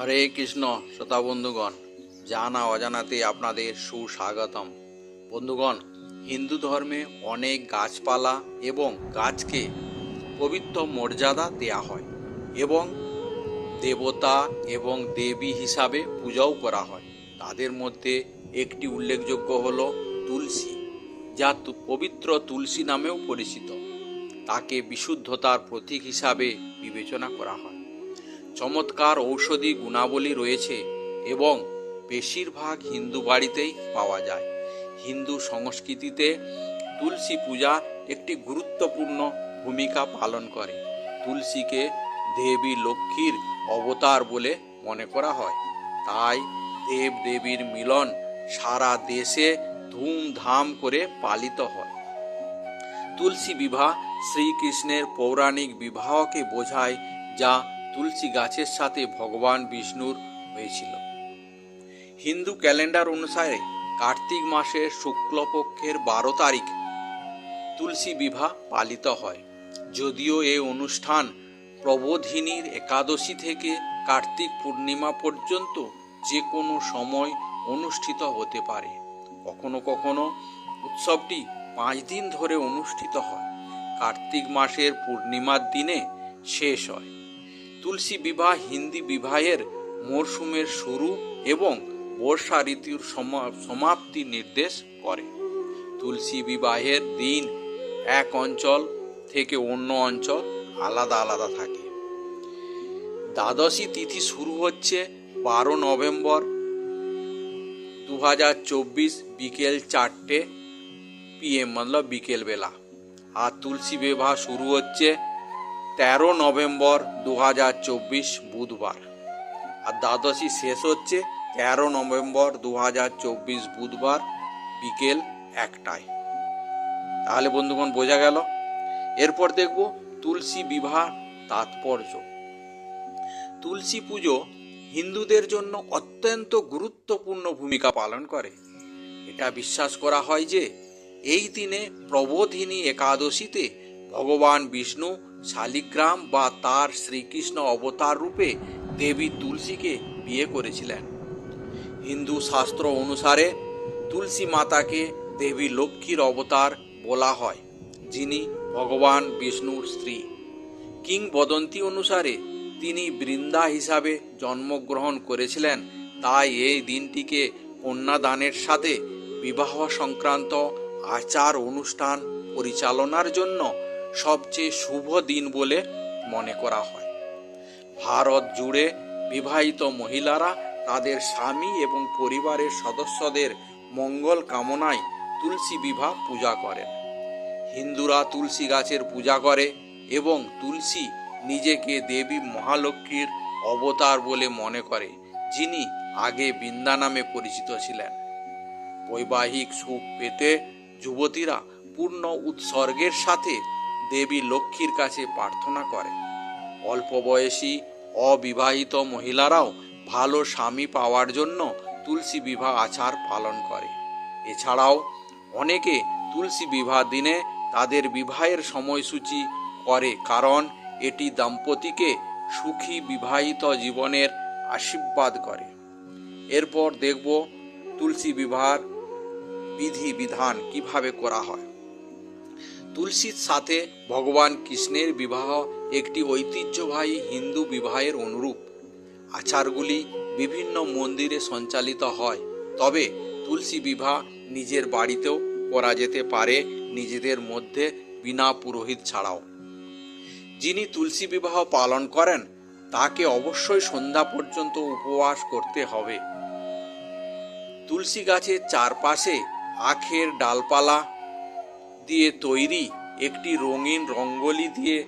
হরে কৃষ্ণ শ্রোতা বন্ধুগণ, জানা অজানাতে আপনাদের সুস্বাগতম। বন্ধুগণ, হিন্দু ধর্মে অনেক গাছপালা এবং গাছকে পবিত্র মর্যাদা দেয়া হয় এবং দেবতা এবং দেবী হিসাবে পূজাও করা হয়। তাদের মধ্যে একটি উল্লেখযোগ্য হল তুলসী, যা পবিত্র তুলসী নামেও পরিচিত। তাকে বিশুদ্ধতার প্রতীক হিসাবে বিবেচনা করা হয়। চমৎকার ঔষধি গুণাবলী রয়েছে এবং বেশিরভাগ হিন্দু বাড়িতেই পাওয়া যায়। হিন্দু সংস্কৃতিতে তুলসী পূজা একটি গুরুত্বপূর্ণ ভূমিকা পালন করে। তুলসীকে দেবী লক্ষ্মীর অবতার বলে মনে করা হয়। তাই দেব দেবীর মিলন সারা দেশে ধুমধাম করে পালিত হয়। তুলসী বিবাহ শ্রীকৃষ্ণের পৌরাণিক বিবাহকে বোঝায় যা তুলসী গাছের সাথে ভগবান বিষ্ণুর হয়েছিল। হিন্দু ক্যালেন্ডার অনুসারে কার্তিক মাসের শুক্লপক্ষের বারো তারিখ তুলসী বিবাহ পালিত হয়। যদিও এই অনুষ্ঠান প্রবোধিনীর একাদশী থেকে কার্তিক পূর্ণিমা পর্যন্ত যে কোনো সময় অনুষ্ঠিত হতে পারে। কখনো কখনো উৎসবটি পাঁচ দিন ধরে অনুষ্ঠিত হয়। কার্তিক মাসের পূর্ণিমার দিনে শেষ হয়। তুলসী বিবাহ, হিন্দি বিবাহের মরশুমের শুরু এবং বর্ষা ঋতুর সমা- সমাপ্তি নির্দেশ করে। তুলসী বিবাহের দিন এক অঞ্চল থেকে অন্য অঞ্চল আলাদা আলাদা থাকে। দ্বাদশী তিথি শুরু হচ্ছে বারো নভেম্বর দু হাজার চব্বিশ বিকেল চারটে পিএম মতলব বিকেল বেলা আর তুলসী বিবাহ শুরু হচ্ছে তেরো নভেম্বর দু হাজার চব্বিশ বুধবার। আর দ্বাদশী শেষ হচ্ছে তেরো নভেম্বর দু হাজার চব্বিশ বুধবার বিকেল একটায়। তাহলে বন্ধুগণ, বোঝা গেল? এরপর দেখব তুলসী বিবাহ তাৎপর্য। তুলসী পুজো হিন্দুদের জন্য অত্যন্ত গুরুত্বপূর্ণ ভূমিকা পালন করে। এটা বিশ্বাস করা হয় যে, এই দিনে প্রবোধিনী একাদশীতে ভগবান বিষ্ণু শালিগ্রাম বা তার শ্রীকৃষ্ণ অবতার রূপে দেবী তুলসীকে বিয়ে করেছিলেন। হিন্দু শাস্ত্র অনুসারে তুলসী মাতাকে দেবী লক্ষ্মীর অবতার বলা হয়, যিনি ভগবান বিষ্ণুর স্ত্রী। কিংবদন্তি অনুসারে তিনি বৃন্দা হিসাবে জন্মগ্রহণ করেছিলেন, তাই এই দিনটিকে কন্যাদানের সাথে বিবাহ সংক্রান্ত আচার অনুষ্ঠান পরিচালনার জন্য সবচেয়ে শুভ দিন বলে মনে করা হয়। ভারত জুড়ে বিবাহিত মহিলারা তাদের স্বামী এবং পরিবারের সদস্যদের মঙ্গল কামনায় তুলসী বিবাহ পূজা করেন। হিন্দুরা তুলসী গাছের পূজা করে এবং তুলসী নিজেকে দেবী মহালক্ষ্মীর অবতার বলে মনে করে, যিনি আগে বৃন্দা নামে পরিচিত ছিলেন। বৈবাহিক সুখ পেতে যুবতীরা পূর্ণ উৎসর্গের সাথে দেবী লক্ষ্মীর কাছে প্রার্থনা করে। অল্প বয়সী অবিবাহিত মহিলারাও ভালো স্বামী পাওয়ার জন্য তুলসী বিবাহ আচার পালন করে। এছাড়াও অনেকে তুলসী বিবাহ দিনে তাদের বিবাহের সময়সূচি করে কারণ এটি দম্পতিকে সুখী বিবাহিত জীবনের আশীর্বাদ করে। এরপর দেখব তুলসী বিবাহের বিধি বিধান কীভাবে করা হয়। তুলসীর সাথে ভগবান কৃষ্ণের বিবাহ একটি ঐতিহ্যবাহী হিন্দু বিবাহের অনুরূপ। আচারগুলি বিভিন্ন মন্দিরে সঞ্চালিত হয়, তবে তুলসী বিবাহ নিজের বাড়িতেও করা যেতে পারে, নিজেদের মধ্যে বিনা পুরোহিত ছাড়াও। যিনি তুলসী বিবাহ পালন করেন, তাকে অবশ্যই সন্ধ্যা পর্যন্ত উপবাস করতে হবে। তুলসী গাছের চারপাশে আখের ডালপালা দিয়ে তৈরি একটি রঙিন রঙ্গোলি দিয়ে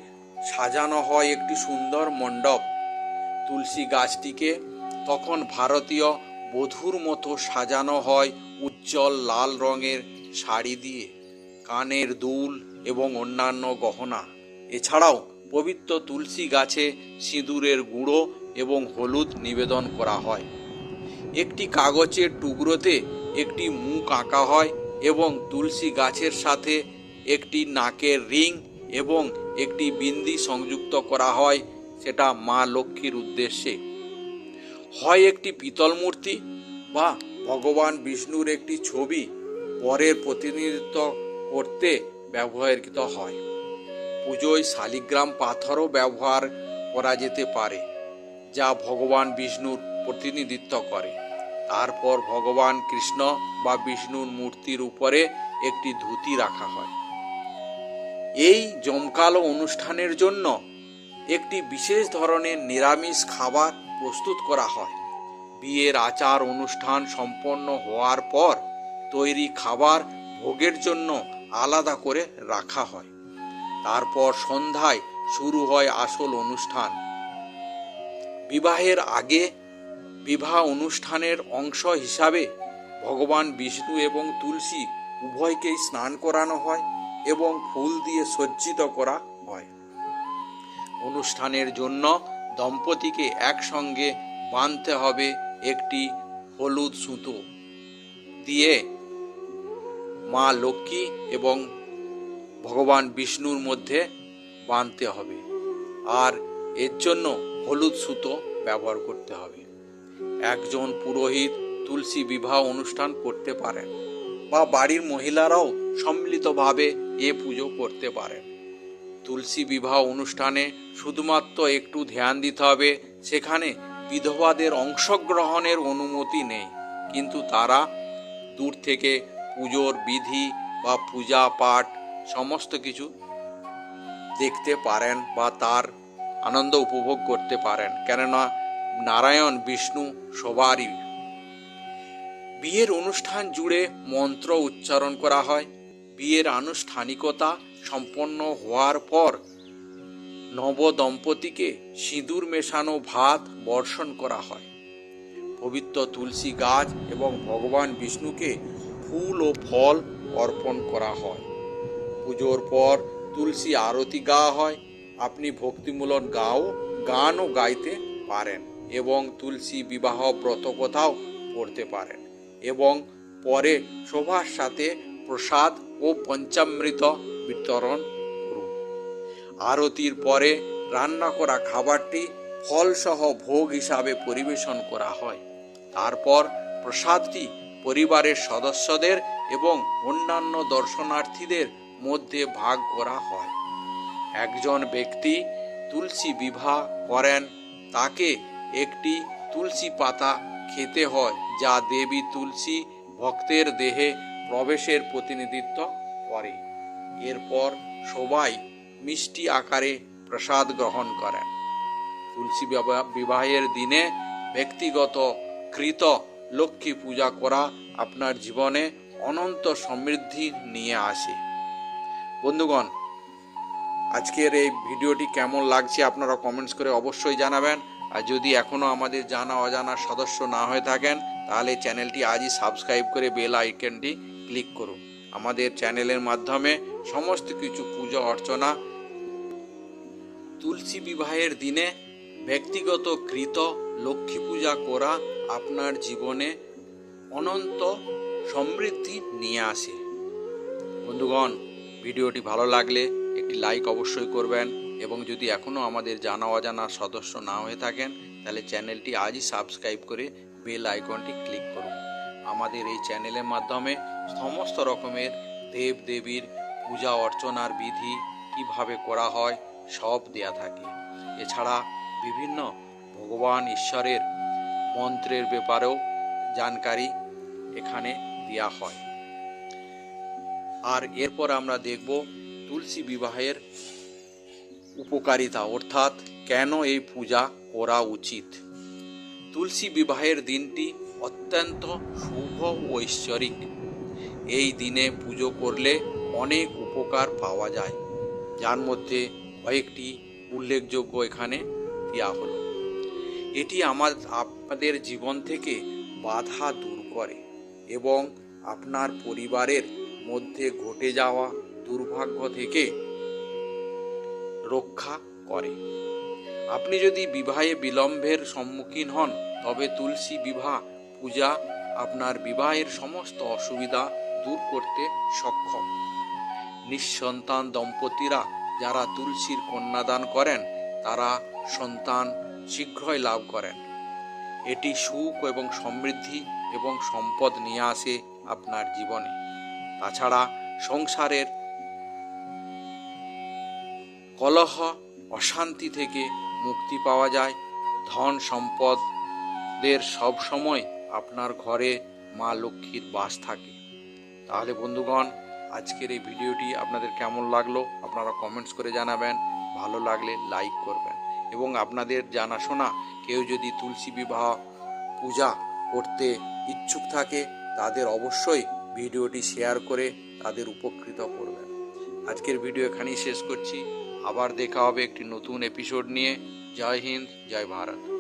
সাজানো হয় একটি সুন্দর মণ্ডপ। তুলসী গাছটিকে তখন ভারতীয় বধূর মতো সাজানো হয় উজ্জ্বল লাল রঙের শাড়ি দিয়ে, কানের দুল এবং অন্যান্য গহনা। এছাড়াও পবিত্র তুলসী গাছে সিঁদুরের গুঁড়ো এবং হলুদ নিবেদন করা হয়। একটি কাগজের টুকরোতে একটি মুখ আঁকা হয় এবং তুলসী গাছের সাথে একটি নাকের রিং এবং একটি বিন্দি সংযুক্ত করা হয়, সেটা মা লক্ষ্মীর উদ্দেশ্যে। হয় একটি পিতল মূর্তি বা ভগবান বিষ্ণুর একটি ছবি পরের প্রতিনিধিত্ব করতে ব্যবহৃত হয়। পুজোয় শালিগ্রাম পাথরও ব্যবহার করা যেতে পারে, যা ভগবান বিষ্ণুর প্রতিনিধিত্ব করে। তারপর ভগবান কৃষ্ণ বা বিষ্ণুর মূর্তির উপরে একটি ধুতি রাখা হয়। এই জমকালো অনুষ্ঠানের জন্য একটি বিশেষ ধরনের নিরামিষ খাবার প্রস্তুত করা হয়। বিয়ের আচার অনুষ্ঠান সম্পন্ন হওয়ার পর তৈরি খাবার ভোগের জন্য আলাদা করে রাখা হয়। তারপর সন্ধ্যায় শুরু হয় আসল অনুষ্ঠান। বিবাহের আগে বিবাহ অনুষ্ঠানের অংশ হিসাবে ভগবান বিষ্ণু এবং তুলসী উভয়কেই স্নান করানো হয় এবং ফুল দিয়ে সজ্জিত করা হয়। অনুষ্ঠানের জন্য দম্পতিকে একসঙ্গে বাঁধতে হবে একটি হলুদ সুতো দিয়ে মা লক্ষ্মী এবং ভগবান বিষ্ণুর মধ্যে বাঁধতে হবে। আর এর জন্য হলুদ সুতো ব্যবহার করতে হবে। একজন পুরোহিত তুলসী বিবাহ অনুষ্ঠান করতে পারেন বা বাড়ির মহিলারাও সম্মিলিতভাবে এ পুজো করতে পারেন। তুলসী বিবাহ অনুষ্ঠানে শুধুমাত্র একটু ধ্যান দিতে হবে, সেখানে বিধবাদের অংশগ্রহণের অনুমতি নেই। কিন্তু তারা দূর থেকে পুজোর বিধি বা পূজা পাঠ সমস্ত কিছু দেখতে পারেন বা তার আনন্দ উপভোগ করতে পারেন। কেননা নারায়ণ, বিষ্ণু সবারই। বিয়ের অনুষ্ঠান জুড়ে মন্ত্র উচ্চারণ করা হয়। বিয়ের আনুষ্ঠানিকতা সম্পন্ন হওয়ার পর নব দম্পতিকে সিঁদুর মেশানো, ভাত বর্ষণ করা হয়। পবিত্র তুলসী গাছ এবং ভগবান বিষ্ণুকে ফুল ও ফল অর্পণ করা হয়। পুজোর পর তুলসী আরতি গাওয়া হয়। আপনি ভক্তিমূলক গাও গানও গাইতে পারেন। এবং তুলসী বিবাহ ব্রত কথাও পড়তে পারেন। এবং পরে শোভার সাথে প্রসাদ ও পঞ্চামৃত বিতরণ করুন। আরতির পরে রান্না করা খাবারটি ফলসহ ভোগ হিসাবে পরিবেশন করা হয়। তারপর প্রসাদটি পরিবারের সদস্যদের এবং অন্যান্য দর্শনার্থীদের মধ্যে ভাগ করা হয়। একজন ব্যক্তি তুলসী বিবাহ করেন, তাকে একটি তুলসী পাতা খেতে হয়, যা দেবী তুলসী ভক্তের দেহে প্রবেশের প্রতিনিধিত্ব করে। এরপর সবাই মিষ্টি আকারে প্রসাদ গ্রহণ করেন। তুলসী বিবাহের দিনে ব্যক্তিগত কৃত লক্ষ্মী পূজা করা আপনার জীবনে অনন্ত সমৃদ্ধি নিয়ে আসে। বন্ধুগণ, আজকের এই ভিডিওটি কেমন লাগছে আপনারা কমেন্টস করে অবশ্যই জানাবেন। আর যদি এখনও আমাদের জানা, অজানা সদস্য না হয়ে থাকেন, তাহলে চ্যানেলটি আজই সাবস্ক্রাইব করে বেল আইকনটি ক্লিক করুন। আমাদের চ্যানেলের মাধ্যমে সমস্ত কিছু পুজো, অর্চনা, তুলসী বিবাহের দিনে ব্যক্তিগত কৃত লক্ষ্মী পূজা করা আপনার জীবনে অনন্ত সমৃদ্ধি নিয়ে আসে। বন্ধুগণ, ভিডিওটি ভালো লাগলে একটি লাইক অবশ্যই করবেন। এবং যদি এখনও আমাদের জানা অজানা সদস্য না হয়ে থাকেন, তাহলে চ্যানেলটি আজই সাবস্ক্রাইব করে বেল আইকনটি ক্লিক করুন। আমাদের এই চ্যানেলের মাধ্যমে সমস্ত রকমের দেব দেবীর পূজা অর্চনার বিধি কীভাবে করা হয়, সব দেয়া থাকে। এছাড়া বিভিন্ন ভগবান ঈশ্বরের মন্ত্রের ব্যাপারেও জানকারি এখানে দেওয়া হয়। আর এরপর আমরা দেখব তুলসী বিবাহের উপকারিতা, অর্থাৎ কেন এই পূজা করা উচিত? তুলসী বিবাহের দিনটি অত্যন্ত শুভ ও ঐশ্বরিক। এই দিনে পুজো করলে অনেক উপকার পাওয়া যায়। যার মধ্যে কয়েকটি উল্লেখযোগ্য এখানে দেওয়া হলো। এটি আমার, আপনাদের জীবন থেকে বাধা দূর করে এবং আপনার পরিবারের মধ্যে ঘটে যাওয়া দুর্ভাগ্য থেকে রক্ষা করে। আপনি যদি বিবাহে বিলম্বের সম্মুখীন হন, তবে তুলসী বিবাহ, পূজা আপনার বিবাহের সমস্ত অসুবিধা দূর করতে সক্ষম। নিঃসন্তান দম্পতিরা যারা তুলসীর কন্যাদান করেন, তারা সন্তান শীঘ্রই লাভ করেন। এটি সুখ এবং সমৃদ্ধি এবং সম্পদ নিয়ে আসে আপনার জীবনে। তাছাড়া সংসারের কলহ, অশান্তি থেকে মুক্তি পাওয়া যায়। ধন সম্পদের সব সময় আপনার ঘরে মা লক্ষ্মীর বাস থাকে। তাহলে বন্ধুগণ, আজকের এই ভিডিওটি আপনাদের কেমন লাগল? আপনারা কমেন্টস করে জানাবেন। ভালো লাগলে লাইক করবেন। এবং আপনাদের জানাশোনা, কেউ যদি তুলসী বিবাহ পূজা করতে ইচ্ছুক থাকে, তাদের অবশ্যই ভিডিওটি শেয়ার করে তাদের উপকৃত করবেন। আজকের ভিডিও এখানেই শেষ করছি। আবার দেখা হবে একটি নতুন এপিসোড নিয়ে। জয় হিন্দ জয় ভারত।